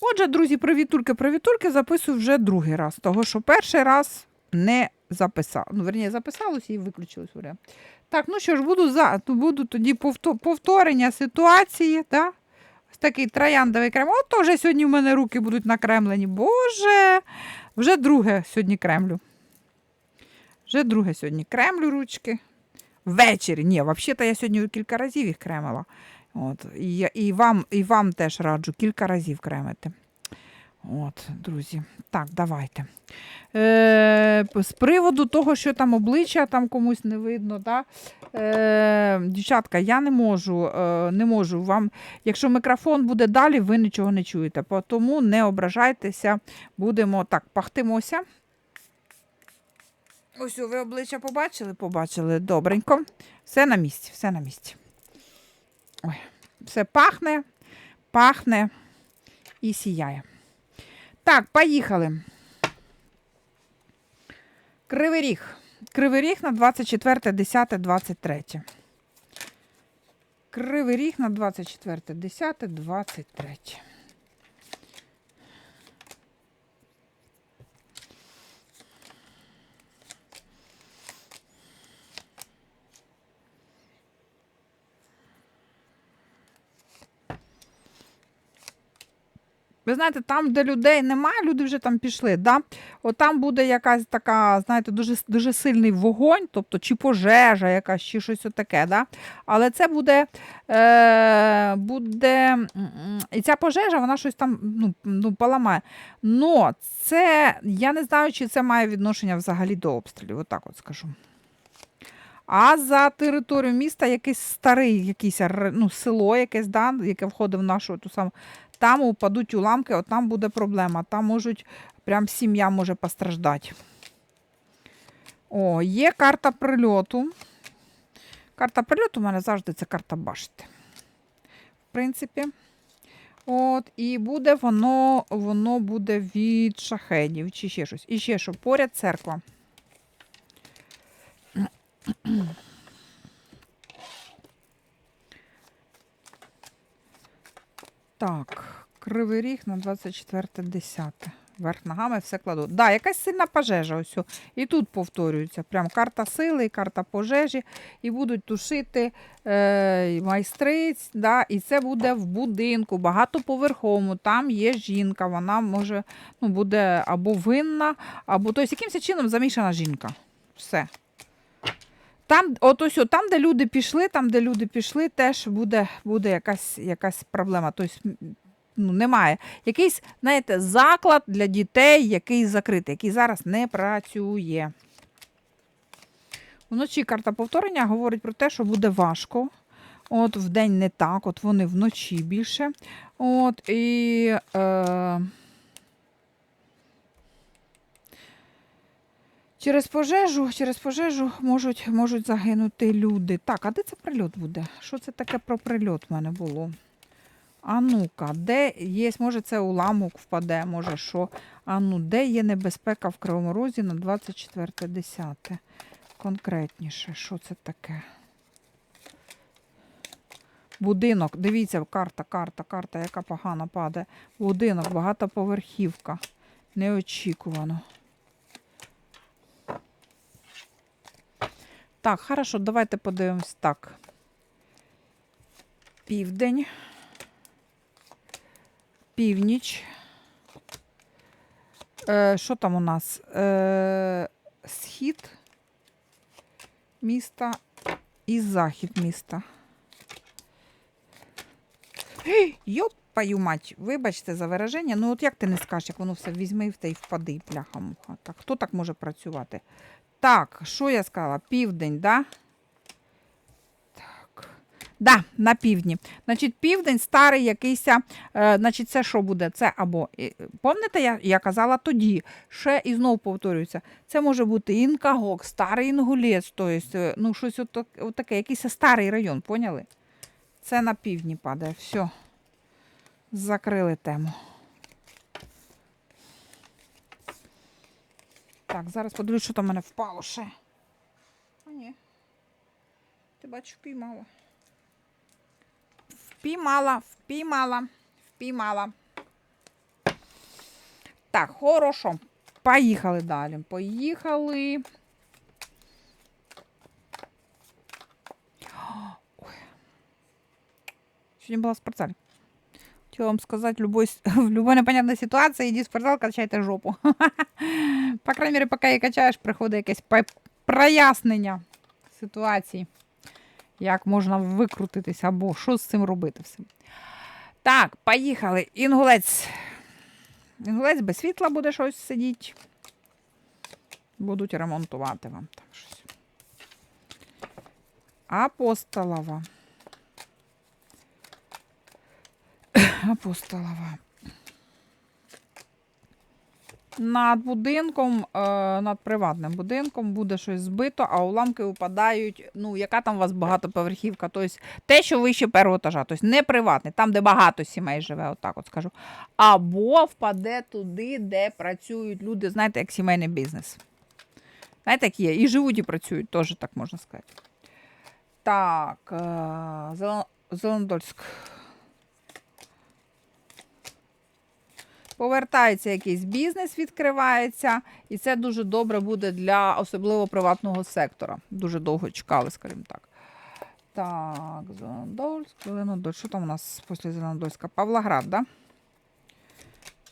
Отже, друзі, привітульки, привітульки записую вже другий раз, того що перший раз не записав. Ну, верні, записалося і виключилось. Ура. Так, ну що ж, буду за буду тоді повто- повторення ситуації. Да? Ось такий трояндовий крем. От то вже сьогодні в мене руки будуть накремлені. Боже, вже друге сьогодні кремлю. Вже друге сьогодні кремлю ручки. Ввечері. Ні, взагалі-то я сьогодні кілька разів їх кремила. От, і, і, вам, і вам теж раджу кілька разів кремити. От, друзі. Так, давайте. Е, з приводу того, що там обличчя там комусь не видно, да? е, дівчатка, я не можу, е, не можу вам. Якщо мікрофон буде далі, ви нічого не чуєте. Тому не ображайтеся, будемо так, пахтимося. Ось ви обличчя побачили? Побачили. Добренько. Все на місці, все на місці. Ой, все пахне, пахне і сіяє. Так, поїхали. Кривий ріг. Кривий ріг на 24, 10, 23. Кривий ріг на 24, 10, 23. Ви знаєте, там, де людей немає, люди вже там пішли. Да? От там буде якась така, знаєте, дуже, дуже сильний вогонь, тобто чи пожежа якась, чи щось таке. Да? Але це буде, е, буде. І ця пожежа, вона щось там ну, ну, поламає. Но це, я не знаю, чи це має відношення взагалі до обстрілів. Отак от скажу. А за територію міста якийсь старий, якийсь ну, село, якесь, да, яке входить в нашу ту саму, там упадуть уламки, от там буде проблема. Там можуть, прям сім'я може постраждати. О, є карта прильоту. Карта прильоту у мене завжди це карта башти. В принципі. От, і буде воно, воно буде від шахедів чи ще щось. І ще що, поряд церква. Так, кривий ріг на 24.10. Верх ногами все кладу. Да, якась сильна пожежа. Ось. І тут повторюється. Прям карта сили, і карта пожежі. І будуть тушити е, майстриць. Да, і це буде в будинку, багатоповерховому. Там є жінка. Вона може ну, буде або винна, або тобто, якимось чином замішана жінка. Все. Там, от ось, там, де люди пішли, там, де люди пішли, теж буде, буде якась, якась проблема. Тобто, ну, немає. Якийсь, знаєте, заклад для дітей, який закритий, який зараз не працює. Вночі карта повторення говорить про те, що буде важко. От вдень не так, от вони вночі більше. От, і, е, Через пожежу, через пожежу можуть, можуть загинути люди. Так, а де це прильот буде? Що це таке про прильот в мене було? А ну-ка, де є, може це уламок впаде, може що. А ну, де є небезпека в Кривому Розі на 24.10? Конкретніше, що це таке? Будинок, дивіться, карта, карта, карта, яка погано падає. Будинок, багатоповерхівка. Неочікувано. Так, хорошо, давайте подивимось так. Південь. Північ. Е, що там у нас? Е, схід міста і захід міста. Йопаю мать, вибачте за вираження. Ну, от як ти не скажеш, як воно все візьми та й впади, пляха-муха. Так, хто так може працювати? Так, що я сказала? Південь, да? Так. Да, на півдні. Значить, південь старий якийсь. Е, значить, це що буде? Це або. е, Пам'ятаєте, я, я казала тоді, ще і знову повторюється. Це може бути інкагок, старий інгулець, тобто, е, ну, щось отак, отаке, якийсь старий район, поняли? Це на півдні падає. Все. Закрили тему. Так, зараз подивлюсь, що там в мене впало ще. А ні. Ти бачиш, впіймала. Впіймала, впіймала, впіймала. Так, хорошо. Поїхали далі. Поїхали. Ой. Сьогодні була в спортзалі. Хотела вам сказать, любой, в любой непонятной ситуации иди в спортзал, качайте жопу. По крайней мере, поки її качаєш, приходить якесь прояснення ситуації. Як можна викрутитися або що з цим робити всім. Так, поїхали. Інгулець. Інгулець без світла буде щось сидіти. Будуть ремонтувати вам там щось. Апостолова. Апостолова. Над будинком, е, над приватним будинком буде щось збито, а уламки випадають. Ну, яка там у вас багатоповерхівка? Тобто те, що вище першого етажа, тобто не приватний, там, де багато сімей живе, отак от скажу. Або впаде туди, де працюють люди, знаєте, як сімейний бізнес. Знаєте, як є. І живуть, і працюють, теж так можна сказати. Так, е, Зелен- Зеленодольськ. Повертається якийсь бізнес, відкривається, і це дуже добре буде для особливо приватного сектора. Дуже довго чекали, скажімо так. Так, Зеленодольськ, Зеленодольськ. Що там у нас після Зеленодольська? Павлоград, да?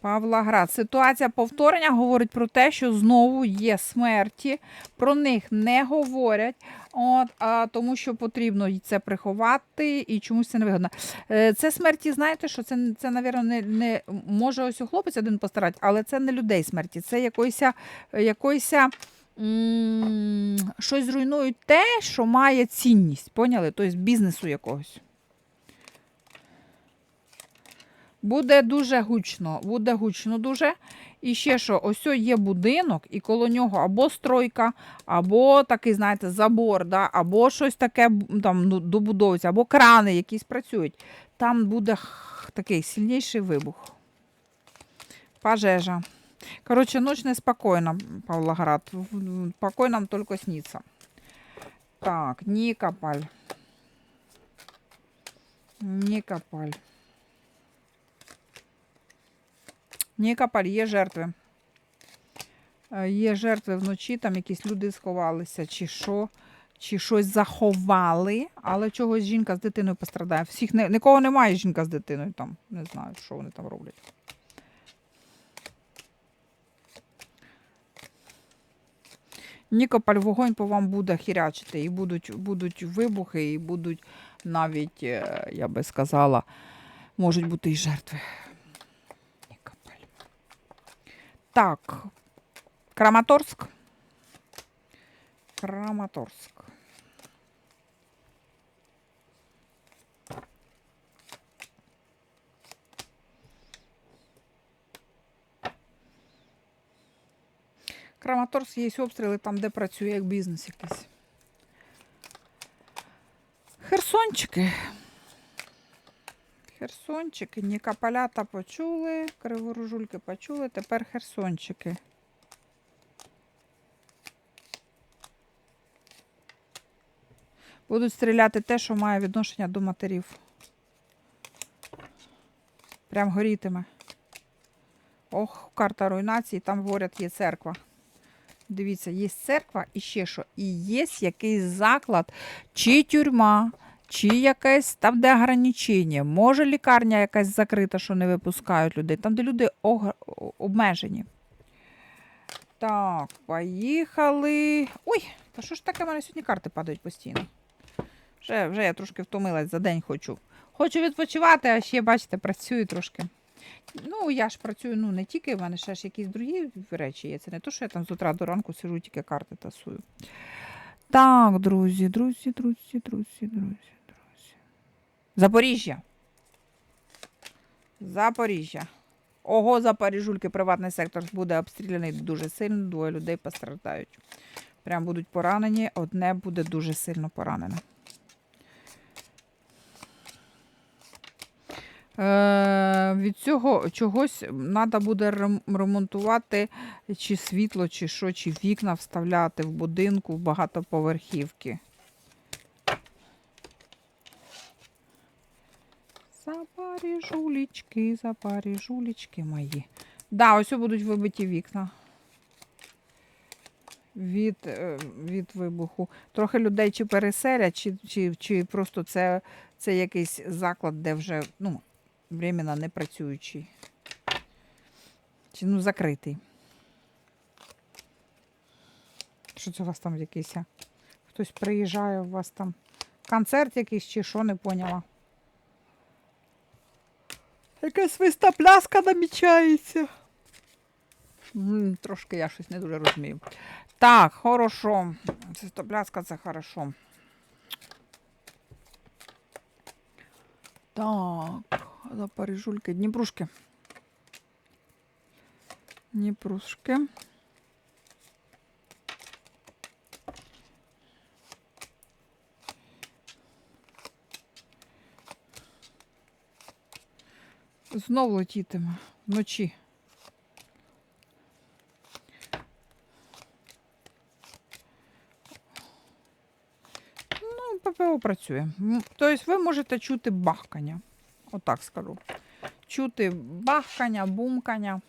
Павлоград. Ситуація повторення говорить про те, що знову є смерті, про них не говорять, от, а, тому що потрібно це приховати і чомусь це невигодно. Е, Це смерті, знаєте, що це, це навірно, не, не може ось у хлопець один постарати, але це не людей смерті, це якоїсь, якоїсь м, щось зруйнують те, що має цінність. Поняли? Тобто бізнесу якогось. Буде дуже гучно, буде гучно дуже. І ще що, ось є будинок, і коло нього або стройка, або такий, знаєте, забор, да, або щось таке там ну, добудовується, або крани якісь працюють. Там буде такий сильніший вибух. Пожежа. Коротше, ніч неспокійна, Павлоград. Покой нам тільки сниться. Так, Нікополь. Нікополь. Нікополь, є жертви. Е, Є жертви вночі, там якісь люди сховалися, чи що, чи щось заховали, але чогось жінка з дитиною пострадає. Всіх не, нікого немає жінка з дитиною там. Не знаю, що вони там роблять. Нікополь вогонь по вам буде хірячити, і будуть, будуть вибухи, і будуть навіть, е, я би сказала, можуть бути і жертви. Нікополь. Так. Краматорськ. Краматорськ. Краматорськ є обстріли там, де працює як бізнес якийсь. Херсончики. Херсончики, Нікополята почули, Криворожульки почули, тепер Херсончики. Будуть стріляти те, що має відношення до матерів. Прям горітиме. Ох, карта руйнації, там говорять, є церква. Дивіться, є церква і ще що. І є якийсь заклад, чи тюрма, чи якесь там, де ограничення. Може лікарня якась закрита, що не випускають людей. Там, де люди обмежені. Так, поїхали. Ой, та що ж таке, в мене сьогодні карти падають постійно. Вже, вже я трошки втомилась за день хочу. Хочу відпочивати, а ще, бачите, працюю трошки. Ну, я ж працюю ну, не тільки, в мене ще ж якісь другі речі є. Це не то, що я там з утра до ранку сижу, тільки карти тасую. Так, друзі, друзі, друзі, друзі, друзі. Запоріжжя. Запоріжжя. Ого, Запоріжульки, приватний сектор буде обстріляний дуже сильно, двоє людей постраждають. Прям будуть поранені, одне буде дуже сильно поранене. Е, від цього чогось треба буде рем- ремонтувати чи світло, чи що, чи вікна вставляти в будинку в багатоповерхівки. Запарі жулічки, запарі жулічки мої. Да, ось будуть вибиті вікна. Від, е, від вибуху. Трохи людей чи переселять, чи, чи, чи просто це, це якийсь заклад, де вже ну, временно не працюючий. Чи ну закритий. Що це у вас там якийсь? Хтось приїжджає, у вас там концерт якийсь чи що, не поняла. Якась свистопляска намічається. М, Трошки я щось не дуже розумію. Так, хорошо. Свистопляска це хорошо. Так, запоріжульки, Дніпрушки. Дніпрушки. Знов летітиме вночі. Ну, ППО працює. Тобто ви можете чути бахкання. Отак скажу. Чути бахкання, бумкання.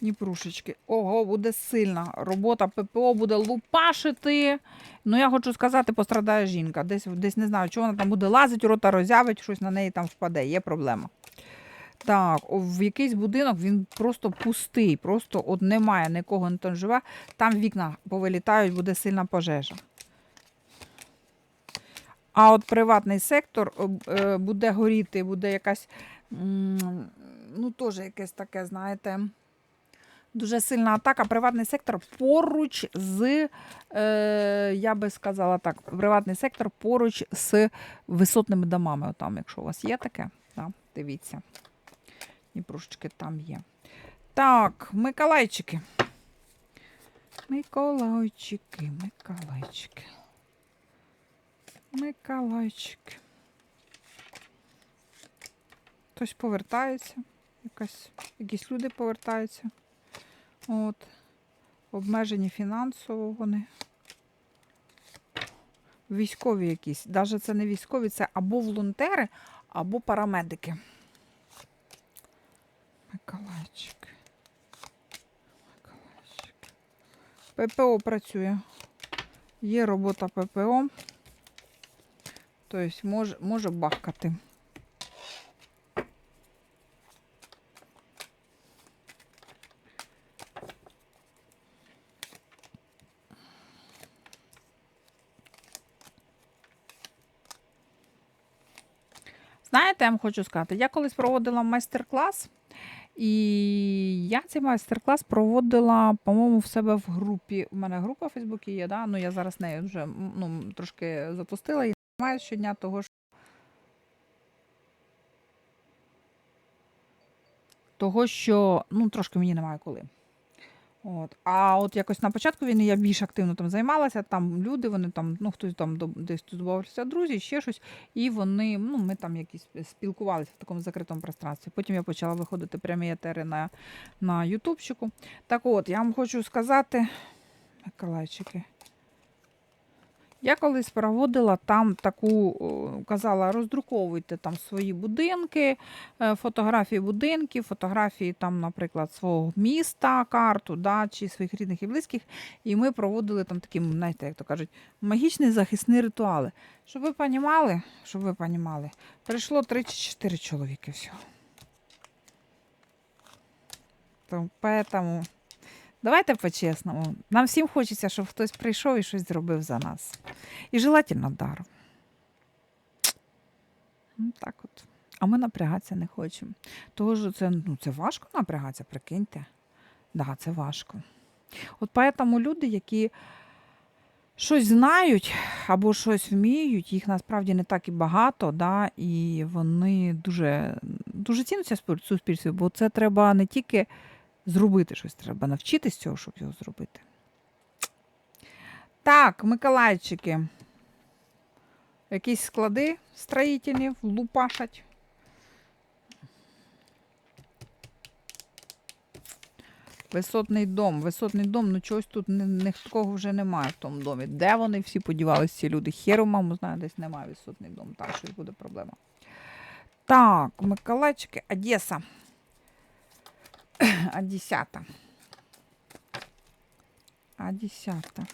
Дніпрушечки. Ого, буде сильна. Робота ППО буде лупашити. Ну, я хочу сказати, пострадає жінка. Десь, десь не знаю, чого вона там буде лазити, рота роззявить, щось на неї там впаде. Є проблема. Так, в якийсь будинок він просто пустий, просто от немає нікого не там живе. Там вікна повилітають, буде сильна пожежа. А от приватний сектор е, буде горіти, буде якась, ну, теж якесь таке, знаєте, дуже сильна атака. Приватний сектор поруч з, е, я би сказала так, приватний сектор поруч з висотними домами. Отам, якщо у вас є таке, да, дивіться. Дніпрушечки там є. Так, Миколайчики. Миколайчики, Миколайчики. Миколайчики. Хтось повертається. Якась, якісь люди повертаються. От. Обмежені фінансово вони. Військові якісь. Навіть це не військові, це або волонтери, або парамедики. Миколайчик. Миколайчик. ППО працює. Є робота ППО. Тобто може, може бахкати. Знаєте, хочу сказати, я колись проводила майстер-клас, і я цей майстер-клас проводила, по-моєму, в себе в групі. У мене група в Фейсбуці є, да? ну я зараз нею вже ну, трошки запустила і маю щодня того, що того, що ну, трошки мені немає коли. От. А от якось на початку війни я більш активно там займалася. Там люди, вони там, ну хтось там десь тут друзі, ще щось. І вони, ну, ми там якісь спілкувалися в такому закритому пространстві. Потім я почала виходити прямі етери на, на Ютубчику. Так от, я вам хочу сказати, Миколайчики. Я колись проводила там таку, казала, роздруковуйте там свої будинки, е, фотографії будинків, фотографії там, наприклад, свого міста, карту, да, чи своїх рідних і близьких. І ми проводили там такі, знаєте, як то кажуть, магічні захисні ритуали. Щоб ви понімали, щоб ви понімали, прийшло 3 чи 4 чоловіки всього. То, поэтому давайте по-чесному. Нам всім хочеться, щоб хтось прийшов і щось зробив за нас. І желательно даром. Ну, так от. А ми напрягатися не хочемо. Що це, ну, це важко напрягатися, прикиньте. Да, це важко. От поэтому люди, які щось знають або щось вміють, їх насправді не так і багато, да, і вони дуже, дуже цінуються в суспільстві, бо це треба не тільки зробити щось, треба навчитись цього, щоб його зробити. Так, Миколайчики. Якісь склади строїтельні лупашать. Висотний дом. Висотний дом, ну чогось тут ні, ні вже немає в тому домі. Де вони всі подівалися, ці люди? Херу, маму знаю, десь немає висотний дом. Так, щось буде проблема. Так, Миколаївчики, Одеса. Одесята. Одесята.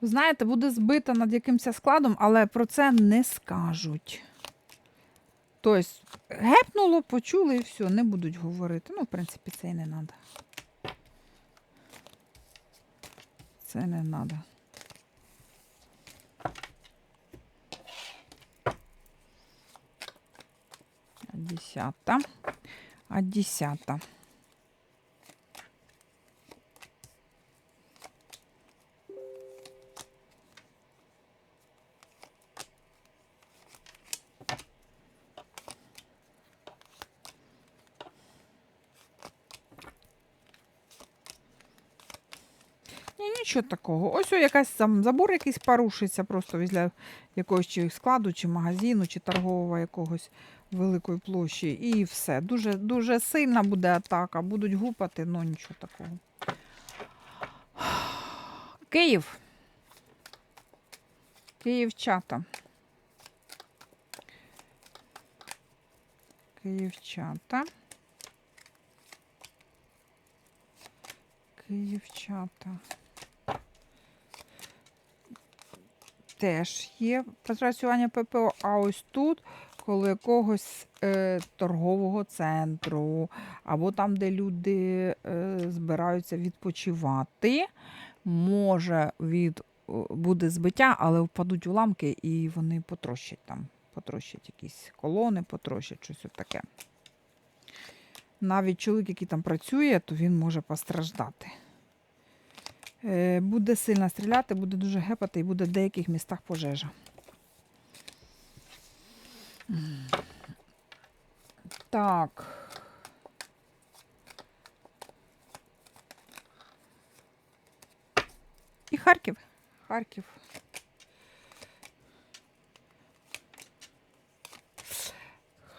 Ви Знаєте, буде збита над якимось складом, але про це не скажуть. Тобто, гепнуло, почули і все, не будуть говорити. Ну, в принципі, це і не треба. Це не треба. Десята. А десята. Ні, нічого такого. Ось о, якась там забор якийсь порушиться просто після якогось чи складу, чи магазину, чи торгового якогось великої площі. І все. Дуже, дуже сильна буде атака, будуть гупати, ну нічого такого. Київ. Київчата. Київчата. Київчата. Теж є працювання ППО, а ось тут, коли якогось е, торгового центру, або там, де люди е, збираються відпочивати, може від, буде збиття, але впадуть уламки і вони потрощать там, потрощать якісь колони, потрощать щось таке. Навіть чоловік, який там працює, то він може постраждати. Е, Буде сильно стріляти, буде дуже гепати і буде в деяких містах пожежа. Так. І Харків. Харків.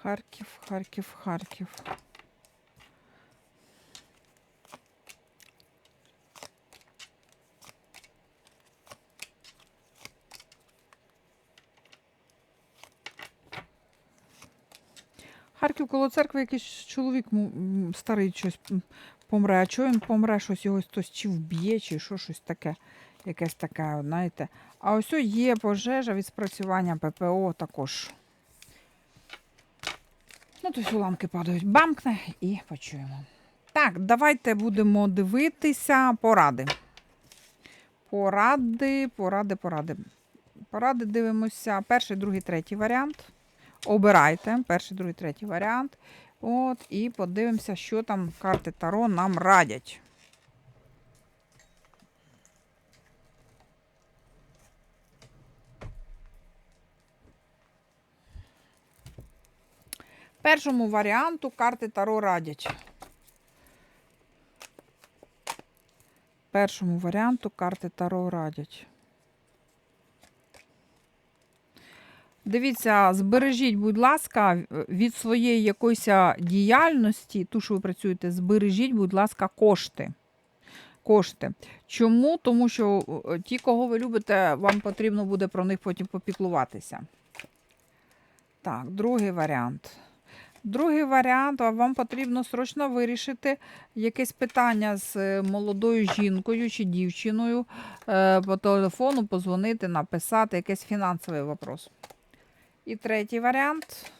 Харків, Харків, Харків. Харків коло церкви якийсь чоловік старий щось помре. А чого він помре? Щось його хтось чи вб'є, чи що щось таке, якесь таке, знаєте. А ось є пожежа від спрацювання ППО також. Ну, тобто уламки падають, бамкне і почуємо. Так, давайте будемо дивитися поради. Поради, поради, поради. Поради дивимося. Перший, другий, третій варіант. Обирайте перший, другий, третій варіант. От, і подивимося, що там карти Таро нам радять. Першому варіанту карти Таро радять. Першому варіанту карти Таро радять. Дивіться, збережіть, будь ласка, від своєї якоїсь діяльності, ту, що ви працюєте, збережіть, будь ласка, кошти. Кошти. Чому? Тому що ті, кого ви любите, вам потрібно буде про них потім попіклуватися. Так, другий варіант. Другий варіант, вам потрібно срочно вирішити якесь питання з е, молодою жінкою чи дівчиною е, по телефону, позвонити, написати, якийсь фінансовий вопрос. І третій варіант.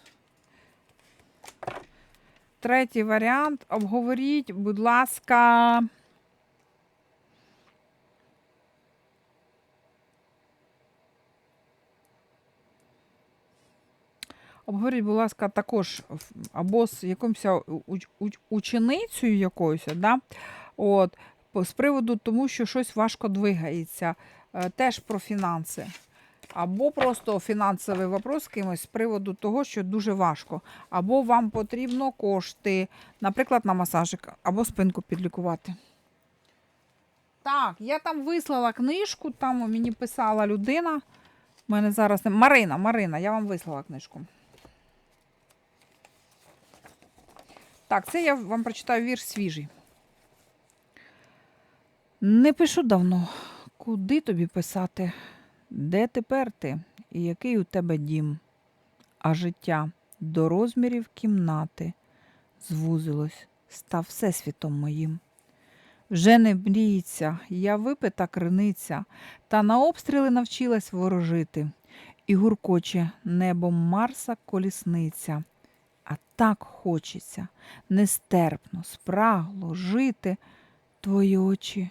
Третій варіант. Обговоріть, будь ласка. Обговоріть, будь ласка, також або з якимось уч- уч- ученицею якоюсь, да? От, з приводу тому, що щось важко двигається, е, теж про фінанси. Або просто фінансовий вопрос з кимось з приводу того, що дуже важко. Або вам потрібно кошти, наприклад, на масажик, або спинку підлікувати. Так, я там вислала книжку, там мені писала людина. У мене зараз не. Марина, Марина, я вам вислала книжку. Так, це я вам прочитаю вірш свіжий. Не пишу давно. Куди тобі писати? Де тепер ти? І який у тебе дім? А життя до розмірів кімнати звузилось, став всесвітом моїм. Вже не мріється, я випита криниця, та на обстріли навчилась ворожити, і гуркоче небом Марса колісниця. А так хочеться, нестерпно, спрагло жити. Твої очі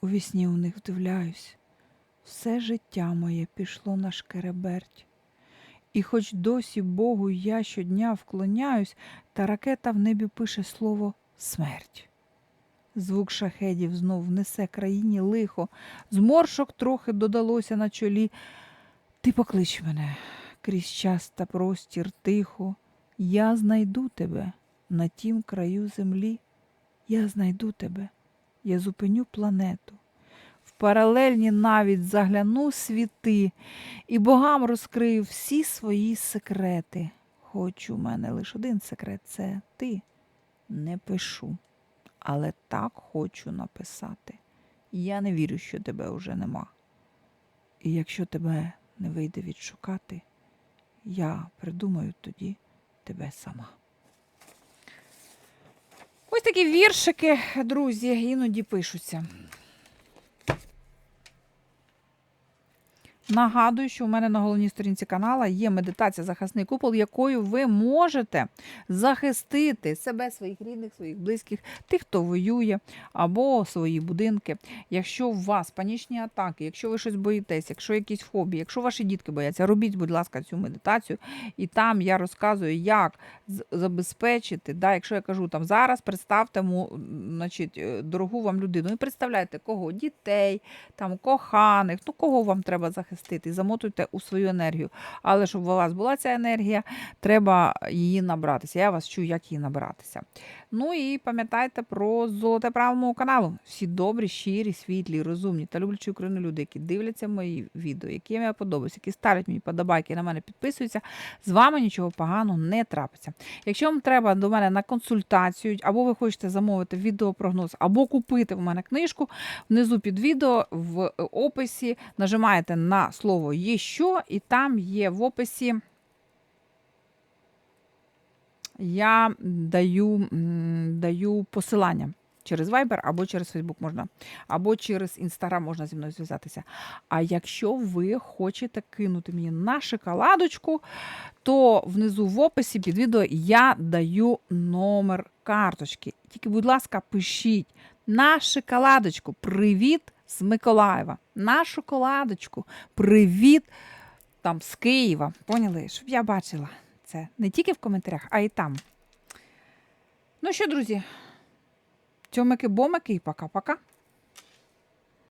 у вісні у них вдивляюсь. Все життя моє пішло на шкереберть. І хоч досі Богу я щодня вклоняюсь, та ракета в небі пише слово смерть. Звук шахедів знов несе країні лихо, зморшок трохи додалося на чолі. Ти поклич мене крізь час та простір тихо. Я знайду тебе на тім краю землі. Я знайду тебе, я зупиню планету. Паралельні навіть загляну світи і богам розкрию всі свої секрети. Хоч у мене лише один секрет це ти. Не пишу, але так хочу написати. Я не вірю, що тебе вже нема. І якщо тебе не вийде відшукати, я придумаю тоді тебе сама. Ось такі віршики, друзі, іноді пишуться. Нагадую, що у мене на головній сторінці канала є медитація захисний купол, якою ви можете захистити себе, своїх рідних, своїх близьких, тих, хто воює, або свої будинки. Якщо у вас панічні атаки, якщо ви щось боїтесь, якщо якісь фобії, якщо ваші дітки бояться, робіть, будь ласка, цю медитацію. І там я розказую, як забезпечити. Да, якщо я кажу там зараз, представте значить, е, дорогу вам людину. І представляєте, кого? Дітей, там коханих, ну кого вам треба захистити, і замотуйте у свою енергію. Але щоб у вас була ця енергія, треба її набратися. Я вас чую, як її набиратися. Ну і пам'ятайте про золоте право мого каналу. Всі добрі, щирі, світлі, розумні та люблячі Україну люди, які дивляться мої відео, які мені подобаються, які ставлять мені подобайки, на мене підписуються. З вами нічого поганого не трапиться. Якщо вам треба до мене на консультацію, або ви хочете замовити відеопрогноз, або купити в мене книжку, внизу під відео в описі нажимаєте на слово є що, і там є в описі. Я даю, даю посилання через Viber або через Facebook можна, або через Instagram можна зі мною зв'язатися. А якщо ви хочете кинути мені на шоколадочку, то внизу в описі під відео я даю номер карточки. Тільки, будь ласка, пишіть на шоколадочку. Привіт з Миколаєва. На шоколадочку. Привіт там з Києва. Поняли? Щоб я бачила це не тільки в коментарях, а й там. Ну що, друзі, цьомики-бомики і пока-пока.